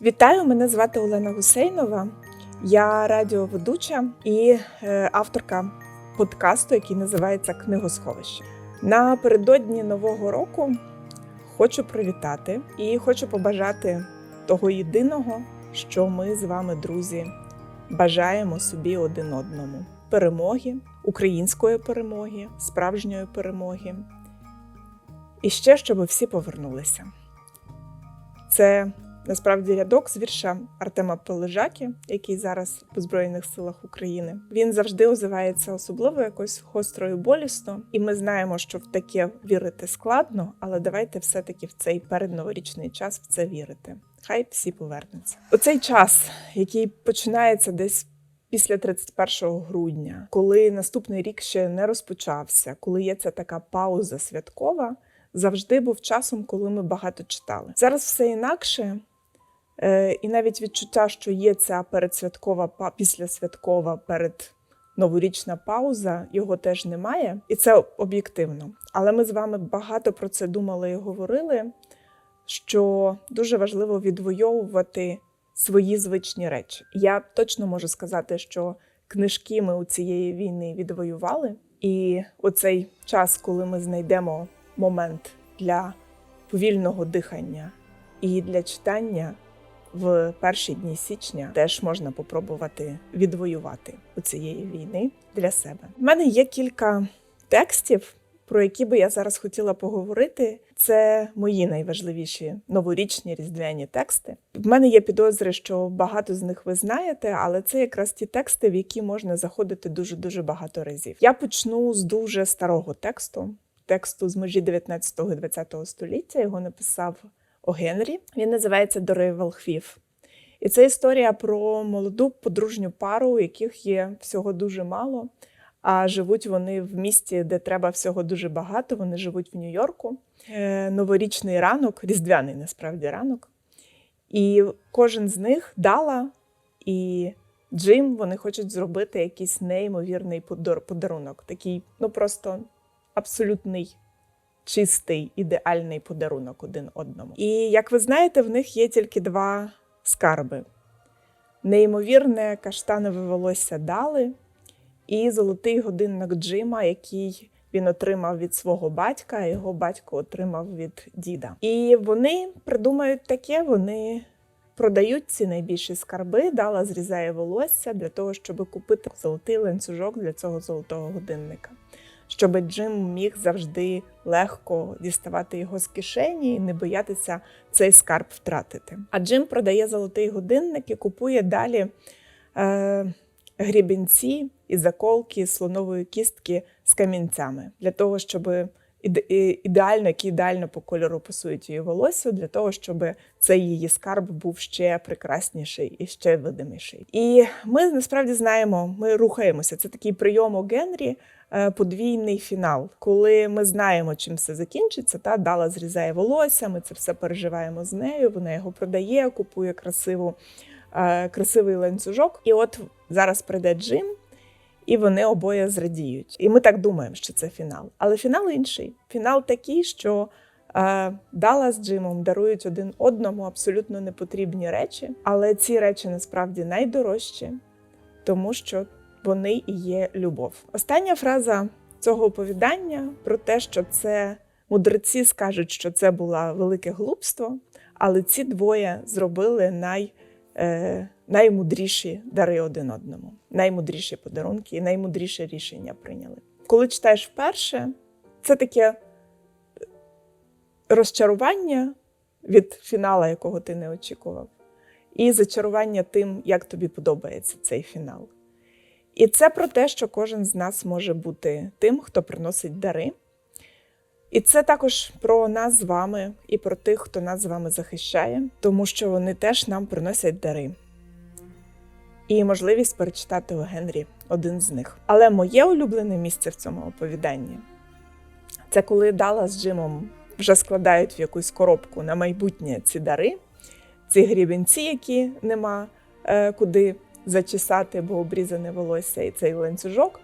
Вітаю, мене звати Олена Гусейнова. Я радіоведуча і е, авторка подкасту, який називається Книгосховище. Напередодні нового року хочу привітати і хочу побажати того єдиного, що ми з вами, друзі, бажаємо собі один одному: перемоги, української перемоги, справжньої перемоги. І ще щоб всі повернулися. Це насправді рядок з вірша Артема Полежаки, який зараз в Збройних силах України. Він завжди озивається особливо якось гостро і болісно, і ми знаємо, що в таке вірити складно, але давайте все-таки в цей передноворічний час в це вірити. Хай всі повернуться. Оцей час, який починається десь. Після 31 грудня, коли наступний рік ще не розпочався, коли є ця така пауза святкова, завжди був часом, коли ми багато читали. Зараз все інакше, і навіть відчуття, що є ця передсвяткова післясвяткова перед новорічна пауза, його теж немає, і це об'єктивно. Але ми з вами багато про це думали і говорили. Що дуже важливо відвоювати свої звичні речі. Я точно можу сказати, що книжки ми у цієї війни відвоювали, і оцей час, коли ми знайдемо момент для повільного дихання і для читання в перші дні січня теж можна попробувати відвоювати у цієї війни для себе. У мене є кілька текстів, про які би я зараз хотіла поговорити. Це мої найважливіші новорічні різдвяні тексти. В мене є підозри, що багато з них ви знаєте, але це якраз ті тексти, в які можна заходити дуже дуже багато разів. Я почну з дуже старого тексту, тексту з межі 19 і 20 століття. Його написав О Генрі. Він називається Дороги Волхвів. І це історія про молоду подружню пару, у яких є всього дуже мало. А живуть вони в місті, де треба всього дуже багато. Вони живуть в Нью-Йорку. Е, Новорічний ранок, різдвяний насправді ранок. І кожен з них Дала і Джим вони хочуть зробити якийсь неймовірний подар- подарунок. Такий, ну просто абсолютний чистий, ідеальний подарунок один одному. І як ви знаєте, в них є тільки два скарби: неймовірне каштанове волосся Дали і золотий годинник Джима, який він отримав від свого батька, а його батько отримав від діда. І вони придумають таке, вони продають ці найбільші скарби, дала зрізає волосся для того, щоб купити золотий ланцюжок для цього золотого годинника. Щоб Джим міг завжди легко діставати його з кишені і не боятися цей скарб втратити. А Джим продає золотий годинник і купує далі е, грібінці і заколки слонової кістки з камінцями для того, щоб ідеально, які ідеально по кольору пасують її волосся, для того, щоб цей її скарб був ще прекрасніший і ще видиміший. І ми насправді знаємо, ми рухаємося. Це такий прийом у Генрі. Е, Подвійний фінал, коли ми знаємо, чим все закінчиться, та Дала зрізає волосся, ми це все переживаємо з нею. Вона його продає, купує красиву, е, красивий ланцюжок. І от зараз прийде Джим, і вони обоє зрадіють. І ми так думаємо, що це фінал. Але фінал інший. Фінал такий, що е, Дала з Джимом дарують один одному абсолютно непотрібні речі, але ці речі насправді найдорожчі, тому що вони і є любов. Остання фраза цього оповідання про те, що це мудреці скажуть, що це було велике глупство, але ці двоє зробили най, е, наймудріші дари один одному, наймудріші подарунки і наймудріше рішення прийняли. Коли читаєш вперше, це таке розчарування від фінала, якого ти не очікував, і зачарування тим, як тобі подобається цей фінал. І це про те, що кожен з нас може бути тим, хто приносить дари. І це також про нас з вами і про тих, хто нас з вами захищає, тому що вони теж нам приносять дари. І можливість перечитати у Генрі один з них. Але моє улюблене місце в цьому оповіданні це коли Дала з Джимом вже складають в якусь коробку на майбутнє ці дари, ці грібінці, які нема е, куди зачесати, бо обрізане волосся, і цей ланцюжок,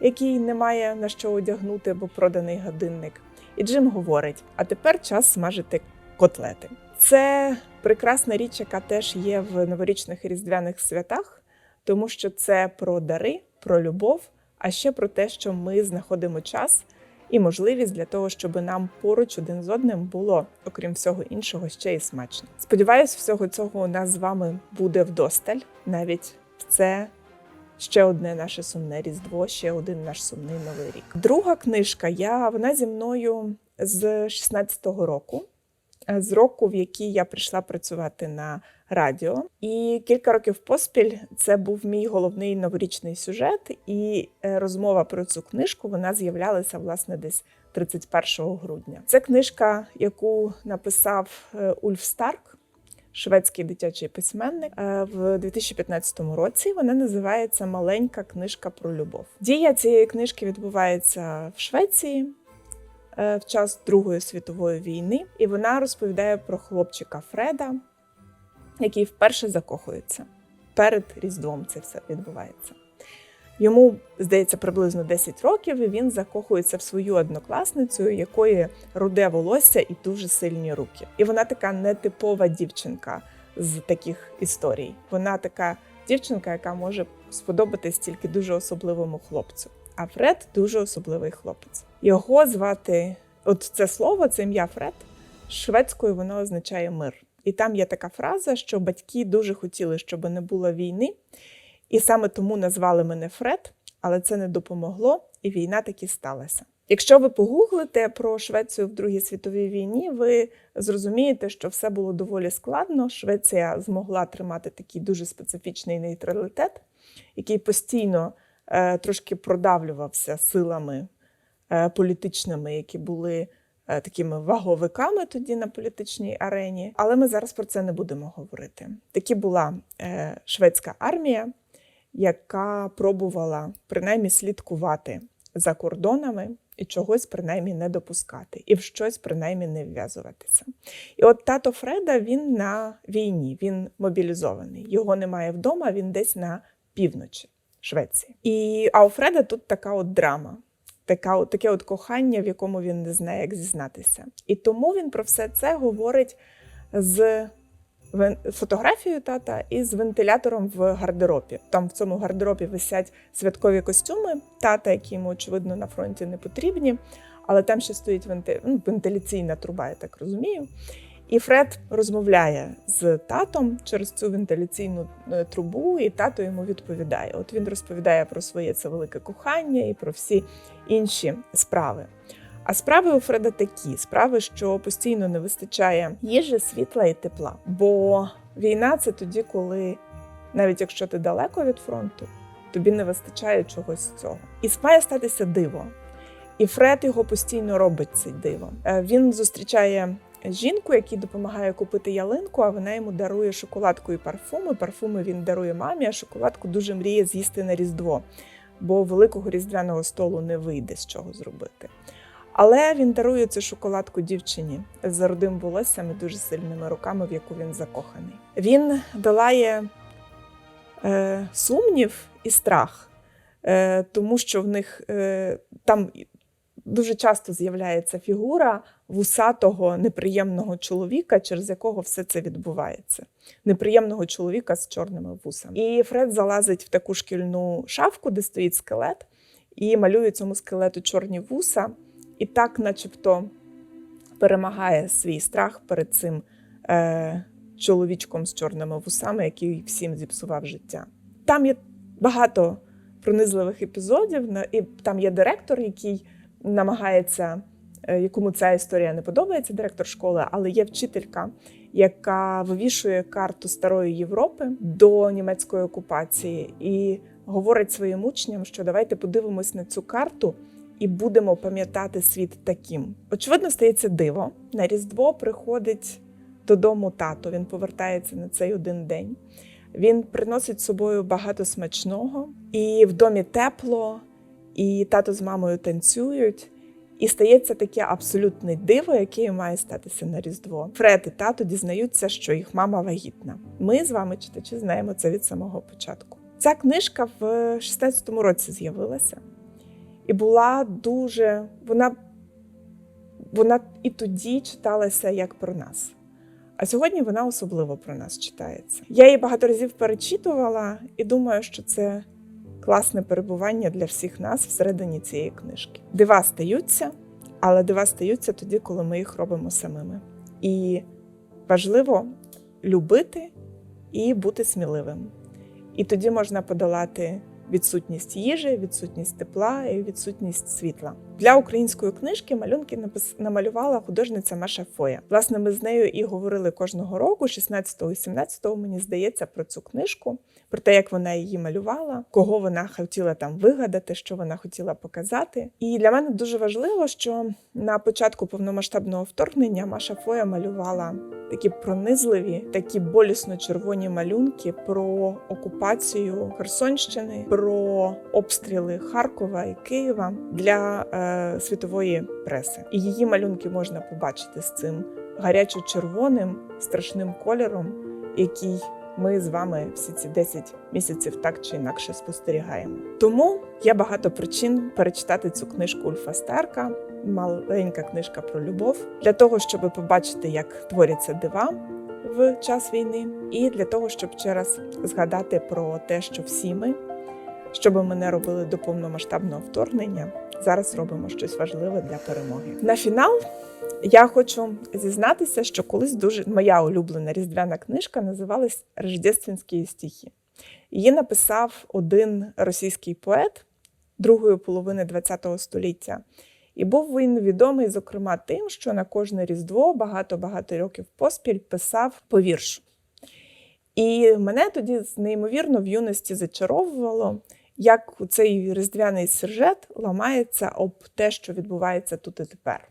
який немає на що одягнути, бо проданий годинник. І Джим говорить: а тепер час смажити котлети. Це прекрасна річ, яка теж є в новорічних різдвяних святах, тому що це про дари, про любов, а ще про те, що ми знаходимо час і можливість для того, щоб нам поруч один з одним було, окрім всього іншого, ще й смачно. Сподіваюсь, всього цього у нас з вами буде вдосталь, навіть це. Ще одне наше сумне різдво, ще один наш сумний новий рік. Друга книжка, я вона зі мною з 16-го року, е, з року, в який я прийшла працювати на радіо. І кілька років поспіль це був мій головний новорічний сюжет, і е, розмова про цю книжку вона з'являлася власне десь 31 грудня. Це книжка, яку написав е, Ульф Старк. Шведський дитячий письменник е, в 2015 році вона називається Маленька книжка про любов. Дія цієї книжки відбувається в Швеції е, в час Другої світової війни, і вона розповідає про хлопчика Фреда, який вперше закохується. Перед Різдвом це все відбувається. Йому здається приблизно 10 років, і він закохується в свою однокласницю, якої руде волосся і дуже сильні руки. І вона така нетипова дівчинка з таких історій. Вона така дівчинка, яка може сподобатись тільки дуже особливому хлопцю. А Фред дуже особливий хлопець. Його звати, от це слово, це ім'я Фред. Шведською воно означає мир. І там є така фраза, що батьки дуже хотіли, щоб не було війни. І саме тому назвали мене Фред, але це не допомогло, і війна таки сталася. Якщо ви погуглите про Швецію в Другій світовій війні, ви зрозумієте, що все було доволі складно. Швеція змогла тримати такий дуже специфічний нейтралітет, який постійно е, трошки продавлювався силами е, політичними, які були е, такими ваговиками тоді на політичній арені. Але ми зараз про це не будемо говорити. Такі була е, шведська армія яка пробувала принаймні слідкувати за кордонами і чогось принаймні не допускати, і в щось принаймні не вв'язуватися. І от тато Фреда він на війні, він мобілізований. Його немає вдома, він десь на півночі Швеції. І а у Фреда тут така от драма. Така, таке от кохання, в якому він не знає, як зізнатися. І тому він про все це говорить з фотографію тата із вентилятором в гардеробі. Там в цьому гардеробі висять святкові костюми тата, які йому очевидно на фронті не потрібні. Але там ще стоїть венти... ну, вентиляційна труба, я так розумію. І Фред розмовляє з татом через цю вентиляційну е, трубу, і тато йому відповідає. От він розповідає про своє це велике кохання і про всі інші справи. А справи у Фреда такі справи, що постійно не вистачає їжі, світла і тепла. Бо війна це тоді, коли навіть якщо ти далеко від фронту, тобі не вистачає чогось з цього. І має статися диво. І Фред його постійно робить цей диво. Е, він зустрічає жінку, якій допомагає купити ялинку, а вона йому дарує шоколадку і парфуми. Парфуми він дарує мамі, а шоколадку дуже мріє з'їсти на Різдво, бо великого різдвяного столу не вийде з чого зробити. Але він дарує цю шоколадку дівчині з родим волоссям і дуже сильними руками, в яку він закоханий. Він долає е, сумнів і страх, е, тому що в них е, там дуже часто з'являється фігура вусатого неприємного чоловіка, через якого все це відбувається. Неприємного чоловіка з чорними вусами. І Фред залазить в таку шкільну шафку, де стоїть скелет, і малює цьому скелету чорні вуса і так, начебто, перемагає свій страх перед цим е, чоловічком з чорними вусами, який всім зіпсував життя. Там є багато пронизливих епізодів, і там є директор, який намагається, е, якому ця історія не подобається, директор школи, але є вчителька. Яка вивішує карту старої Європи до німецької окупації і говорить своїм учням, що давайте подивимось на цю карту і будемо пам'ятати світ таким. Очевидно, стається диво. На Різдво приходить додому тато. Він повертається на цей один день. Він приносить з собою багато смачного, і в домі тепло, і тато з мамою танцюють. І стається таке абсолютне диво, яке має статися на Різдво. Фред і тато дізнаються, що їх мама вагітна. Ми з вами, читачі, знаємо це від самого початку. Ця книжка в 16-му році з'явилася. І була дуже, вона вона і тоді читалася як про нас. А сьогодні вона особливо про нас читається. Я її багато разів перечитувала і думаю, що це класне перебування для всіх нас всередині цієї книжки. Дива стаються, але дива стаються тоді, коли ми їх робимо самими. І важливо любити і бути сміливим. І тоді можна подолати відсутність їжі, відсутність тепла і відсутність світла. Для української книжки малюнки намалювала художниця Маша Фоя. Власне, ми з нею і говорили кожного року, 16-го і 17-го, мені здається, про цю книжку, про те, як вона її малювала, кого вона хотіла там вигадати, що вона хотіла показати. І для мене дуже важливо, що на початку повномасштабного вторгнення Маша Фоя малювала такі пронизливі, такі болісно червоні малюнки про окупацію Херсонщини, про обстріли Харкова і Києва для е, світової преси. І її малюнки можна побачити з цим гарячо-червоним страшним кольором, який ми з вами всі ці 10 місяців так чи інакше спостерігаємо. Тому є багато причин перечитати цю книжку Ульфа Старка маленька книжка про любов для того, щоб побачити, як творяться дива в час війни, і для того, щоб ще раз згадати про те, що всі ми, що би ми не робили до повномасштабного вторгнення, зараз робимо щось важливе для перемоги. На фінал я хочу зізнатися, що колись дуже моя улюблена різдвяна книжка називалась Рождественські стихи. Її написав один російський поет другої половини ХХ століття. І був він відомий, зокрема, тим, що на кожне Різдво багато-багато років поспіль писав по віршу. І мене тоді неймовірно в юності зачаровувало, як цей різдвяний сюжет ламається об те, що відбувається тут і тепер.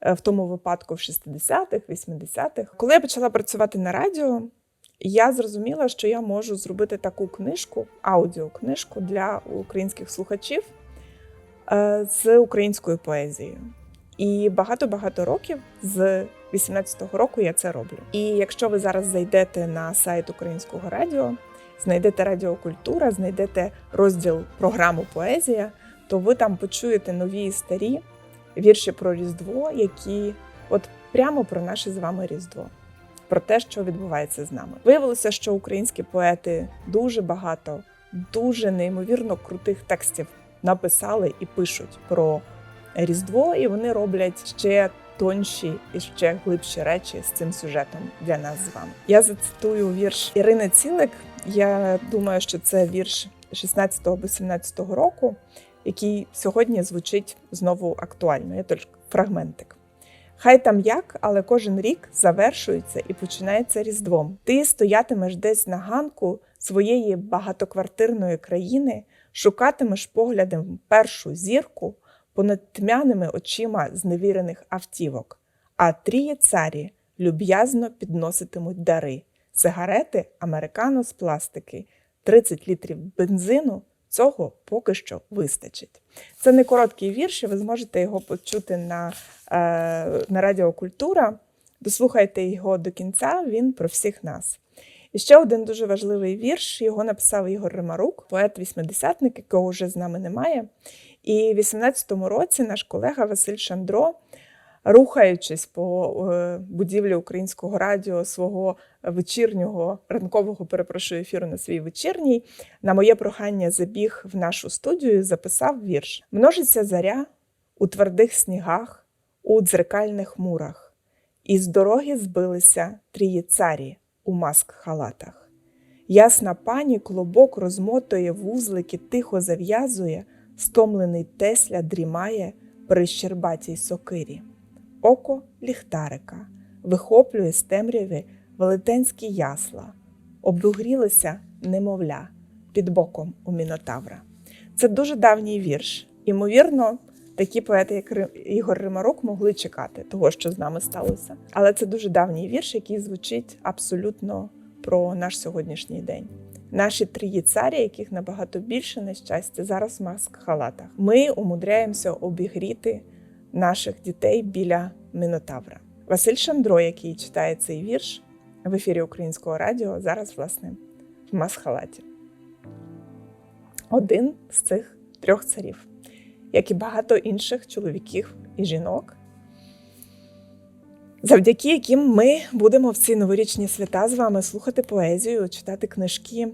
Е, в тому випадку в 60-х, 80-х. Коли я почала працювати на радіо, я зрозуміла, що я можу зробити таку книжку, аудіокнижку для українських слухачів. Е, з українською поезією. І багато-багато років з 18-го року я це роблю. І якщо ви зараз зайдете на сайт Українського радіо, знайдете Радіокультура, знайдете розділ програму Поезія, то ви там почуєте нові і старі вірші про Різдво, які от прямо про наше з вами Різдво, про те, що відбувається з нами. Виявилося, що українські поети дуже багато, дуже неймовірно крутих текстів написали і пишуть про Різдво, і вони роблять ще тонші і ще глибші речі з цим сюжетом для нас з вами. Я зацитую вірш Ірини Цілик. Я думаю, що це вірш 16 або 17 року, який сьогодні звучить знову актуально. Я тільки фрагментик. Хай там як, але кожен рік завершується і починається різдвом. Ти стоятимеш десь на ганку своєї багатоквартирної країни, шукатимеш поглядом першу зірку понад тьмяними очима зневірених автівок, а тріє царі люб'язно підноситимуть дари, сигарети американо з пластики, 30 літрів бензину. Цього поки що вистачить. Це не короткий вірш, і ви зможете його почути на е, на Радіо Культура. Дослухайте його до кінця, він про всіх нас. І ще один дуже важливий вірш. Його написав Ігор Римарук, поет-вісьмидесятник, якого вже з нами немає. І в 18-му році наш колега Василь Шандро, рухаючись по е, будівлі українського радіо свого вечірнього ранкового перепрошую ефіру на свій вечірній, на моє прохання забіг в нашу студію записав вірш: Множиться заря у твердих снігах, у дзеркальних мурах, і з дороги збилися трії царі у маск-халатах. Ясна пані клобок розмотує вузлики, тихо зав'язує, стомлений Тесля дрімає при щербатій сокирі. Око ліхтарика вихоплює з темряви велетенські ясла, обугрілося немовля під боком у Мінотавра. Це дуже давній вірш. Імовірно, такі поети, як Ігор Римарук, могли чекати того, що з нами сталося. Але це дуже давній вірш, який звучить абсолютно про наш сьогоднішній день. Наші трії царі, яких набагато більше нещастя, зараз в маск-халатах. Ми умудряємося обігріти наших дітей біля Мінотавра. Василь Шандро, який читає цей вірш в ефірі Українського радіо, зараз, власне, в маск-халаті. Один з цих трьох царів як і багато інших чоловіків і жінок, завдяки яким ми будемо в ці новорічні свята з вами слухати поезію, читати книжки,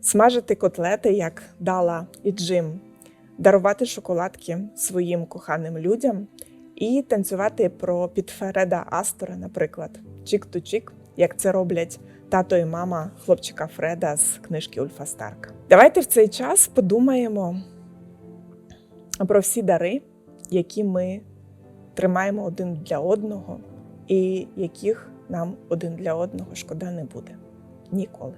смажити котлети, як Дала і Джим, дарувати шоколадки своїм коханим людям і танцювати про Підфереда Астора, наприклад, чік-ту-чік, як це роблять тато і мама хлопчика Фреда з книжки Ульфа Старка. Давайте в цей час подумаємо про всі дари, які ми тримаємо один для одного, і яких нам один для одного шкода не буде ніколи.